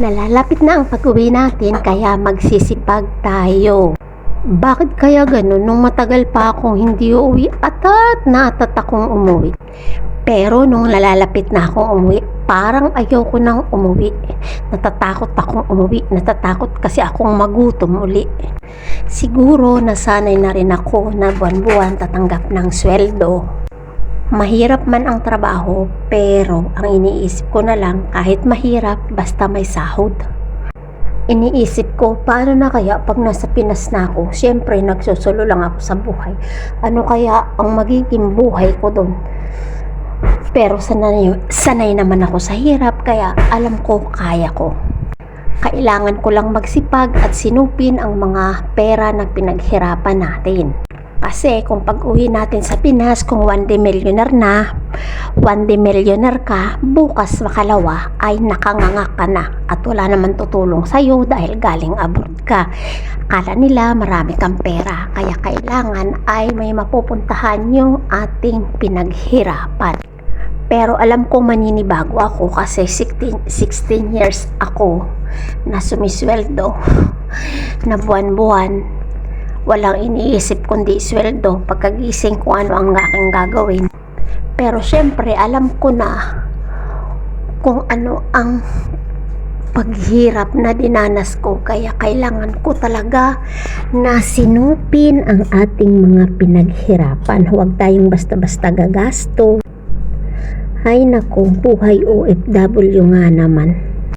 Nalalapit na ang pag-uwi natin kaya magsisipag tayo. Bakit kaya ganun nung matagal pa akong hindi uuwi atat na akong umuwi? Pero nung nalalapit na akong umuwi, parang ayaw ko nang umuwi. Natatakot akong umuwi. Natatakot kasi akong magutom uli. Siguro nasanay na rin ako na buwan-buwan tatanggap ng sweldo. Mahirap man ang trabaho, pero ang iniisip ko na lang kahit mahirap basta may sahod. Iniisip ko, paano na kaya pag nasa Pinas na ako? Siyempre, nagsusulo lang ako sa buhay. Ano kaya ang magiging buhay ko doon? Pero sanay, sanay naman ako sa hirap, kaya alam ko kaya ko. Kailangan ko lang magsipag at sinupin ang mga pera na pinaghirapan natin. Kasi kung pag-uwi natin sa Pinas, kung one day millionaire na, one day millionaire ka, bukas makalawa ay nakanganga ka na at wala naman tutulong sa'yo dahil galing abroad ka. Akala nila marami kang pera, kaya kailangan ay may mapupuntahan yung ating pinaghirapan. Pero alam kong maninibago ako kasi 16, 16 years ako na sumisweldo na buwan-buwan walang iniisip kundi sweldo pagkagising kung ano ang aking gagawin. Pero syempre alam ko na kung ano ang paghirap na dinanas ko kaya kailangan ko talaga na sinupin ang ating mga pinaghirapan. Huwag tayong basta-basta gagasto. Ay nako, buhay OFW nga naman.